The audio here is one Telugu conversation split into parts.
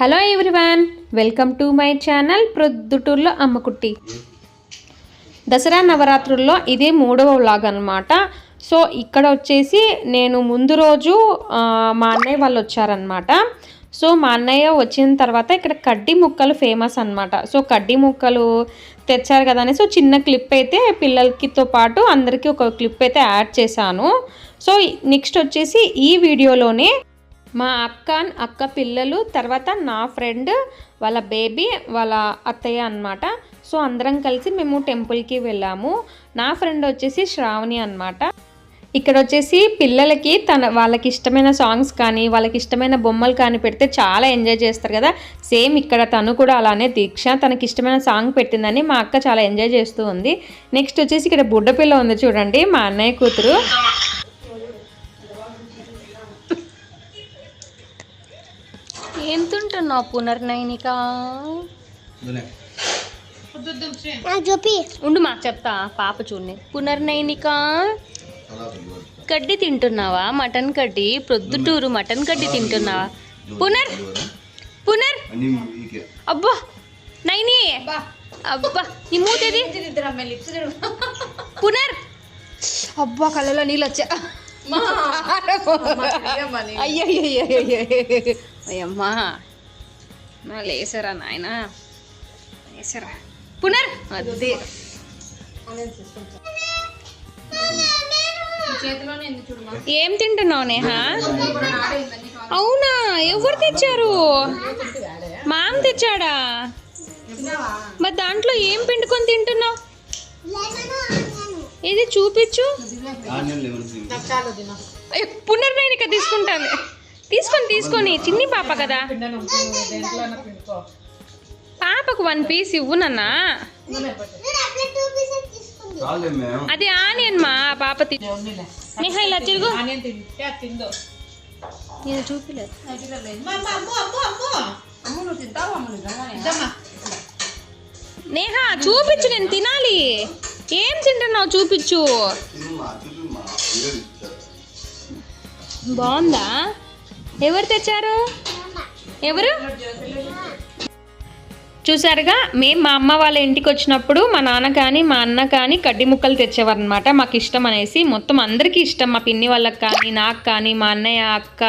Hello everyone welcome to my channel ప్రొద్దుటూరులో అమ్మకుట్టి. దసరా నవరాత్రుల్లో ఇది మూడవ వ్లాగ్ అనమాట సో ఇక్కడ వచ్చేసి నేను ముందు రోజు మా అన్నయ్య వాళ్ళు వచ్చారనమాట సో మా అన్నయ్య వచ్చిన తర్వాత ఇక్కడ కడ్డీ ముక్కలు ఫేమస్ అన్నమాట. సో కడ్డీ ముక్కలు తెచ్చారు కదా అని సో చిన్న క్లిప్ అయితే పిల్లలకితో పాటు అందరికీ ఒక క్లిప్ అయితే యాడ్ చేశాను. సో నెక్స్ట్ వచ్చేసి ఈ వీడియోలోనే మా అక్క అక్క పిల్లలు తర్వాత నా ఫ్రెండ్ వాళ్ళ బేబీ వాళ్ళ అత్తయ్య అన్నమాట. సో అందరం కలిసి మేము టెంపుల్కి వెళ్ళాము. నా ఫ్రెండ్ వచ్చేసి శ్రావణి అనమాట ఇక్కడ వచ్చేసి పిల్లలకి తన వాళ్ళకి ఇష్టమైన సాంగ్స్ కానీ వాళ్ళకి ఇష్టమైన బొమ్మలు కానీ పెడితే చాలా ఎంజాయ్ చేస్తారు కదా. సేమ్ ఇక్కడ తను కూడా అలానే దీక్ష తనకి ఇష్టమైన సాంగ్ పెట్టిందని మా అక్క చాలా ఎంజాయ్ చేస్తూ ఉంది. నెక్స్ట్ వచ్చేసి ఇక్కడ బుడ్డ పిల్ల ఉంది చూడండి మా అన్నయ్య కూతురు. ఏం తింటున్నావు పునర్నైనిక? చూపి ఉండు మా చెప్తా పాప చూడండి పునర్నైనిక? కడ్డి తింటున్నావా? Mutton curry? Proddatur mutton curry తింటున్నావా? పునర్! పునర్! అబ్బా! నైని! అబ్బా. నీ మూతేది? పునర్! అబ్బా కళ్ళలో నీళ్ళు వచ్చా. అయ్యో అయ్యమ్మా. నా లేసరా నాయన. లేసరా. పునర్. అదే. ఏం తింటున్నావు నేహా? అవునా? ఎవరు తెచ్చారు? మామ తెచ్చాడా? మరి దాంట్లో ఏం పిండుకొని తింటున్నావు? ఇది చూపించు. అయ్యో, పునర్నైనిక తీసుకుంటాను. తీసుకొని తీసుకొని. చిన్ని పాప కదా. పాపకు వన్ పీస్ ఇవ్వు నాన్న. అది ఆనియన్ మా పాప నేహా ఇలా తిరుగు. నేను చూపిలేదు నేహా చూపించు నేను తినాలి. ఏం తింటున్నావు చూపించు. బాగుందా? ఎవరు తెచ్చారు? ఎవరు? చూసారుగా మేము మా అమ్మ వాళ్ళ ఇంటికి వచ్చినప్పుడు మా నాన్న కానీ మా అన్న కానీ కడ్డి ముక్కలు తెచ్చేవారు అనమాట మాకు ఇష్టం అనేసి మొత్తం అందరికీ ఇష్టం. మా పిన్ని వాళ్ళకి కానీ నాకు కానీ మా అన్నయ్య అక్క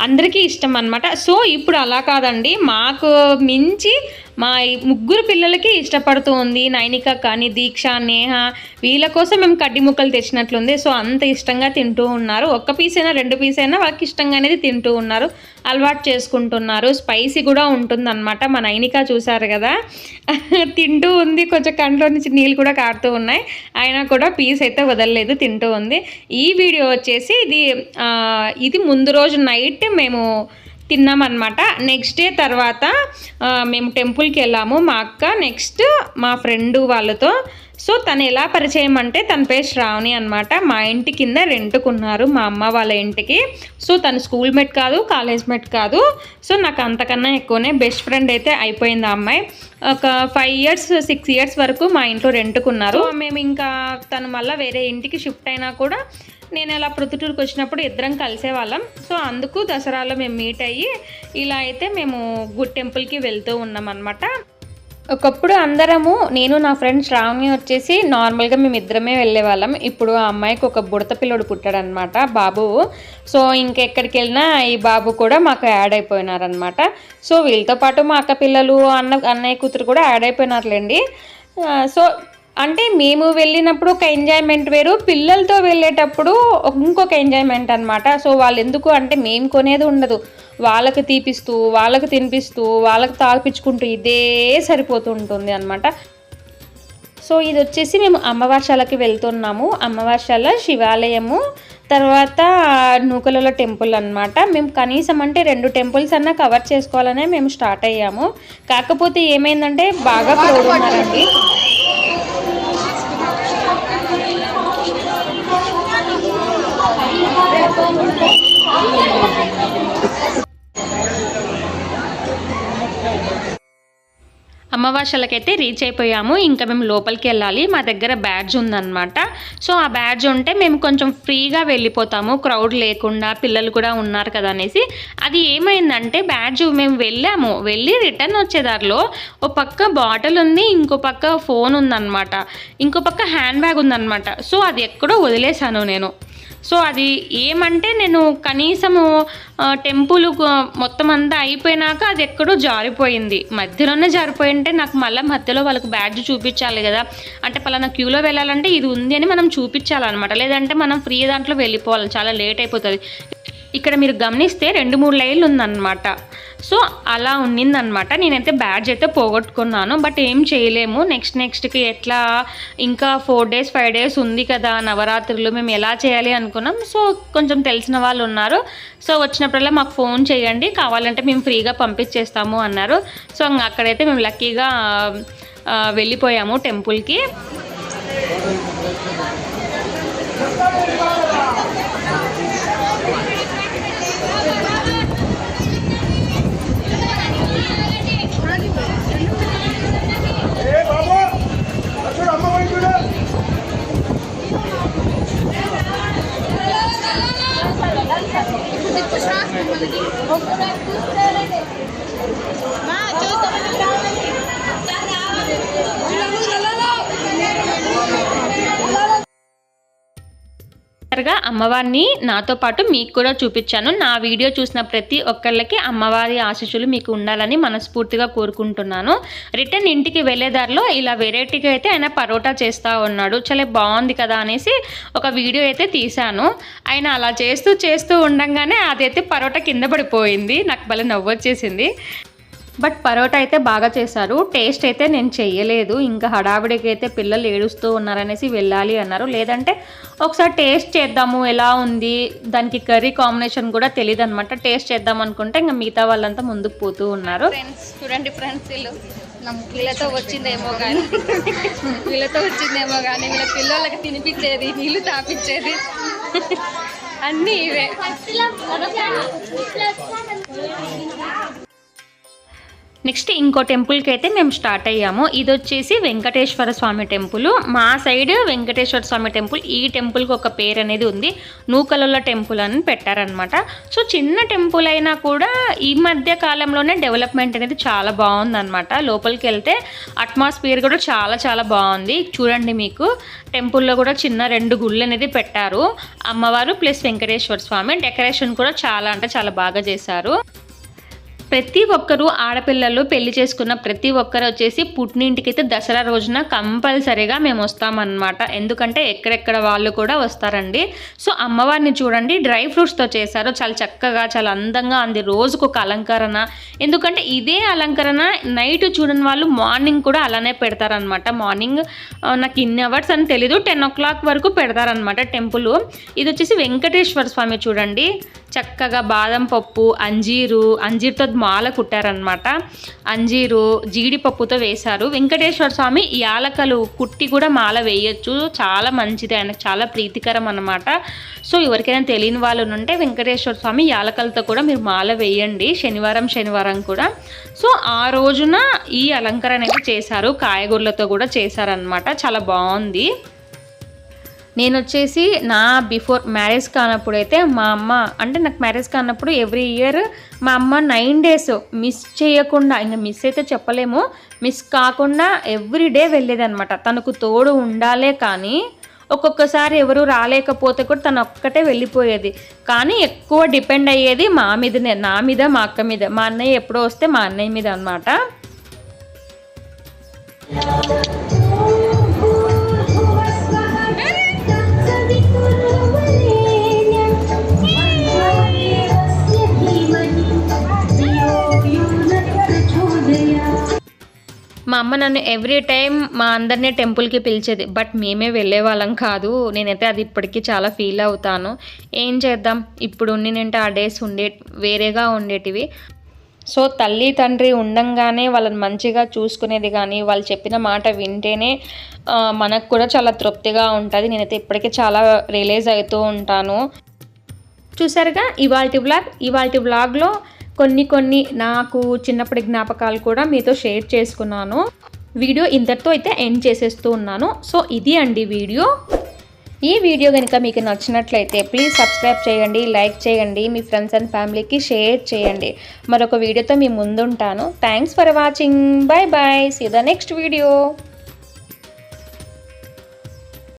అందరికీ ఇష్టం అనమాట సో ఇప్పుడు అలా కాదండి. మాకు మించి మా ముగ్గురు పిల్లలకి ఇష్టపడుతూ ఉంది. నైనిక కానీ దీక్ష నేహ వీళ్ళ కోసం మేము కడ్డి ముక్కలు తెచ్చినట్లుంది. సో అంత ఇష్టంగా తింటూ ఉన్నారు. ఒక్క పీస్ అయినా రెండు పీస్ అయినా వాళ్ళకి ఇష్టంగా అనేది తింటూ ఉన్నారు. అలవాటు చేసుకుంటున్నారు. స్పైసీ కూడా ఉంటుందన్నమాట. మా నైనిక చూసారు కదా. తింటూ ఉంది. కొంచెం కంట్లో నుంచి నీళ్ళు కూడా కారుతూ ఉన్నాయి. అయినా కూడా పీస్ అయితే వదలలేదు తింటూ ఉంది. ఈ వీడియో వచ్చేసి ఇది ఇది ముందు రోజు నైట్ మేము తిన్నామన్నమాట. నెక్స్ట్ డే తర్వాత మేము టెంపుల్కి వెళ్ళాము. మా అక్క నెక్స్ట్ మా ఫ్రెండ్ వాళ్ళతో. సో తను ఎలా పరిచయం అంటే తన పేరు శ్రావణి అనమాట మా ఇంటి కింద రెంట్కున్నారు. మా అమ్మ వాళ్ళ ఇంటికి. సో తను స్కూల్ మెట్ కాదు కాలేజ్ మెట్ కాదు. సో నాకు అంతకన్నా ఎక్కువనే బెస్ట్ ఫ్రెండ్ అయితే అయిపోయింది ఆ అమ్మాయి. ఒక ఫైవ్ ఇయర్స్ సిక్స్ ఇయర్స్ వరకు మా ఇంట్లో రెంట్కున్నారు. మేము ఇంకా తను మళ్ళీ వేరే ఇంటికి షిఫ్ట్ అయినా కూడా నేను అలా ప్రొద్దుటూరుకు వచ్చినప్పుడు ఇద్దరం కలిసే వాళ్ళం సో అందుకు దసరాలో మేము మీట్ అయ్యి ఇలా అయితే మేము గుడ్ టెంపుల్కి వెళ్తూ ఉన్నాం అనమాట ఒకప్పుడు అందరము నేను నా ఫ్రెండ్ శ్రావణి వచ్చేసి నార్మల్గా మేము ఇద్దరమే వెళ్ళేవాళ్ళం. ఇప్పుడు ఆ అమ్మాయికి ఒక బుడత పిల్లడు పుట్టాడనమాట బాబు. సో ఇంకెక్కడికి వెళ్ళినా ఈ బాబు కూడా మాకు యాడ్ అయిపోయినారనమాట సో వీళ్ళతో పాటు మా అక్క పిల్లలు అన్న అన్నయ్య కూతురు కూడా యాడ్ అయిపోయినారులేండి. సో అంటే మేము వెళ్ళినప్పుడు ఒక ఎంజాయ్మెంట్ వేరు పిల్లలతో వెళ్ళేటప్పుడు ఇంకొక ఎంజాయ్మెంట్ అనమాట సో వాళ్ళు ఎందుకు అంటే మేము కొనేది ఉండదు. వాళ్ళకి తీపిస్తూ వాళ్ళకి తినిపిస్తూ వాళ్ళకి తాగిపించుకుంటూ ఇదే సరిపోతుంటుంది అనమాట సో ఇది వచ్చేసి మేము అమ్మవార్షాలకి వెళ్తున్నాము. అమ్మవార్షాల శివాలయము తర్వాత నూకలలో టెంపుల్ అన్నమాట. మేము కనీసం అంటే రెండు టెంపుల్స్ అన్నా కవర్ చేసుకోవాలనే మేము స్టార్ట్ అయ్యాము. కాకపోతే ఏమైందంటే బాగా క్రౌడ్ ఉన్నారండి. అమ్మవాసలకైతే రీచ్ అయిపోయాము. ఇంకా మేము లోపలికి వెళ్ళాలి. మా దగ్గర బ్యాడ్జ్ ఉందన్నమాట. సో ఆ బ్యాడ్జ్ ఉంటే మేము కొంచెం ఫ్రీగా వెళ్ళిపోతాము. క్రౌడ్ లేకుండా పిల్లలు కూడా ఉన్నారు కదా అనేసి. అది ఏమైందంటే బ్యాడ్జ్ మేము వెళ్ళాము. వెళ్ళి రిటర్న్ వచ్చేదారిలో ఓ పక్క బాటిల్ ఉంది ఇంకో పక్క ఫోన్ ఉందన్నమాట. ఇంకో పక్క హ్యాండ్ బ్యాగ్ ఉందన్నమాట. సో అది ఎక్కడో వదిలేశాను నేను. సో అది ఏమంటే నేను కనీసము టెంపుల్ మొత్తం అంతా అయిపోయినాక అది ఎక్కడో జారిపోయింది. మధ్యలోనే జారిపోయి ఉంటే నాకు మళ్ళీ మధ్యలో వాళ్ళకి బ్యాడ్జ్ చూపించాలి కదా. అంటే పలానా క్యూలో వెళ్ళాలంటే ఇది ఉంది అని మనం చూపించాలన్నమాట. లేదంటే మనం ఫ్రీ దాంట్లో వెళ్ళిపోవాలి. చాలా లేట్ అయిపోతుంది. ఇక్కడ మీరు గమనిస్తే రెండు మూడు లైన్లు ఉందన్నమాట. సో అలా ఉన్నిందనమాట నేనైతే బ్యాడ్జ్ అయితే పోగొట్టుకున్నాను బట్ ఏం చేయలేము. నెక్స్ట్ నెక్స్ట్కి ఎట్లా ఇంకా ఫోర్ డేస్ ఫైవ్ డేస్ ఉంది కదా నవరాత్రులు మేము ఎలా చేయాలి అనుకున్నాం. సో కొంచెం తెలిసిన వాళ్ళు ఉన్నారు. సో వచ్చినప్పుడల్లా మాకు ఫోన్ చేయండి. కావాలంటే మేము ఫ్రీగా పంపించేస్తాము అన్నారు. సో అక్కడైతే మేము లక్కీగా వెళ్ళిపోయాము టెంపుల్కి. గా అమ్మవారిని నాతో పాటు మీకు కూడా చూపించాను. నా వీడియో చూసిన ప్రతి ఒక్కళ్ళకి అమ్మవారి ఆశీస్సులు మీకు ఉండాలని మనస్ఫూర్తిగా కోరుకుంటున్నాను. రిటర్న్ ఇంటికి వెళ్ళేదారిలో ఇలా వెరైటీగా అయితే ఆయన పరోటా చేస్తూ ఉన్నాడు. చాలా బాగుంది కదా అనేసి ఒక వీడియో అయితే తీశాను. ఆయన అలా చేస్తూ చేస్తూ ఉండగానే అదైతే పరోటా కింద పడిపోయింది. నాకు భలే నవ్వొచ్చేసింది. బట్ పరోటా అయితే బాగా చేశారు. టేస్ట్ అయితే నేను చెయ్యలేదు. ఇంకా హడావిడికి అయితే పిల్లలు ఏడుస్తూ ఉన్నారనేసి వెళ్ళాలి అన్నారు. లేదంటే ఒకసారి టేస్ట్ చేద్దాము ఎలా ఉంది? దానికి కర్రీ కాంబినేషన్ కూడా తెలియదు అనమాట టేస్ట్ చేద్దాం అనుకుంటే ఇంకా మిగతా వాళ్ళంతా ముందుకు పోతూ ఉన్నారు. ఫ్రెండ్స్ చూడండి ఫ్రెండ్స్ వీళ్ళు. నా వీళ్ళతో వచ్చిందేమో కానీ వీళ్ళతో వచ్చిందేమో కానీ వీళ్ళ పిల్లలకి తినిపించేది నీళ్ళు తాపించేది. అన్నీ ఇవే. నెక్స్ట్ ఇంకో టెంపుల్కి అయితే మేము స్టార్ట్ అయ్యాము. ఇది వచ్చేసి వెంకటేశ్వర స్వామి టెంపుల్. మా సైడ్ వెంకటేశ్వర స్వామి టెంపుల్ ఈ టెంపుల్కి ఒక పేరు అనేది ఉంది. నూకలుల టెంపుల్ అని పెట్టారనమాట సో చిన్న టెంపుల్ అయినా కూడా ఈ మధ్య కాలంలోనే డెవలప్మెంట్ అనేది చాలా బాగుందన్నమాట. లోపలికి వెళ్తే అట్మాస్ఫియర్ కూడా చాలా చాలా బాగుంది. చూడండి మీకు టెంపుల్లో కూడా చిన్న రెండు గుళ్ళు అనేది పెట్టారు. అమ్మవారు ప్లస్ వెంకటేశ్వర స్వామి. డెకరేషన్ కూడా చాలా అంటే చాలా బాగా చేశారు. ప్రతి ఒక్కరూ ఆడపిల్లలు పెళ్ళి చేసుకున్న ప్రతి ఒక్కరు వచ్చేసి పుట్టినింటికైతే అయితే దసరా రోజున కంపల్సరీగా మేము వస్తామన్నమాట. ఎందుకంటే ఎక్కడెక్కడ వాళ్ళు కూడా వస్తారండి. సో అమ్మవారిని చూడండి. డ్రై ఫ్రూట్స్తో చేశారు. చాలా చక్కగా చాలా అందంగా ఉంది రోజుకు ఒక అలంకరణ. ఎందుకంటే ఇదే అలంకరణ నైట్ చూడని వాళ్ళు మార్నింగ్ కూడా అలానే పెడతారనమాట మార్నింగ్ నాకు ఇన్ని అవర్స్ అని తెలీదు. టెన్ ఓ క్లాక్ వరకు పెడతారనమాట టెంపుల్. ఇది వచ్చేసి వెంకటేశ్వర స్వామి చూడండి. చక్కగా బాదం పప్పు అంజీరు అంజీరుతో మాల కుట్టారనమాట అంజీరు జీడిపప్పుతో వేశారు. వెంకటేశ్వర స్వామి యాలకలు కుట్టి కూడా మాల వేయొచ్చు. చాలా మంచిది ఆయనకు చాలా ప్రీతికరం అనమాట సో ఎవరికైనా తెలియని వాళ్ళు ఉంటే వెంకటేశ్వర స్వామి యాలకలతో కూడా మీరు మాల వేయండి. శనివారం శనివారం కూడా. సో ఆ రోజున ఈ అలంకరణ అయితే చేశారు. కాయగూరలతో కూడా చేశారనమాట చాలా బాగుంది. నేను వచ్చేసి నా బిఫోర్ మ్యారేజ్ కానప్పుడు అయితే మా అమ్మ అంటే నాకు మ్యారేజ్ కానప్పుడు ఎవ్రీ ఇయర్ మా అమ్మ నైన్ డేస్ మిస్ చేయకుండా ఇంకా మిస్ అయితే చెప్పలేము మిస్ కాకుండా ఎవ్రీ డే వెళ్ళేదనమాట తనకు తోడు ఉండాలే కానీ ఒక్కొక్కసారి ఎవరు రాలేకపోతే కూడా తను ఒక్కటే వెళ్ళిపోయేది. కానీ ఎక్కువ డిపెండ్ అయ్యేది మా మీదనే నా మీద మా అక్క మీద మా అన్నయ్య ఎప్పుడో వస్తే మా అన్నయ్య మీద అనమాట అమ్మ నన్ను ఎవ్రీ టైం మా అందరినీ టెంపుల్కి పిలిచేది. బట్ మేమే వెళ్ళే వాళ్ళం కాదు. నేనైతే అది ఇప్పటికీ చాలా ఫీల్ అవుతాను. ఏం చేద్దాం? ఇప్పుడు ఉండినంటే ఆ డేస్ ఉండే వేరేగా ఉండేటివి. సో తల్లి తండ్రి ఉండంగానే వాళ్ళని మంచిగా చూసుకునేది కానీ వాళ్ళు చెప్పిన మాట వింటేనే మనకు కూడా చాలా తృప్తిగా ఉంటుంది. నేనైతే ఇప్పటికీ చాలా రిలీజ్ అవుతూ ఉంటాను. చూసారుగా? ఇవాల్టి బ్లాగ్ ఇవాల్టి బ్లాగ్లో కొన్ని కొన్ని నాకు చిన్నప్పటి జ్ఞాపకాలు కూడా మీతో షేర్ చేసుకున్నాను. వీడియో ఇంతటితో అయితే ఎండ్ చేసేస్తూ ఉన్నాను. సో ఇది అండి వీడియో. ఈ వీడియో కనుక మీకు నచ్చినట్లయితే ప్లీజ్ సబ్స్క్రైబ్ చేయండి లైక్ చేయండి మీ ఫ్రెండ్స్ అండ్ ఫ్యామిలీకి షేర్ చేయండి. మరొక వీడియోతో మీ ముందుంటాను. Thanks for watching. Bye bye see the next video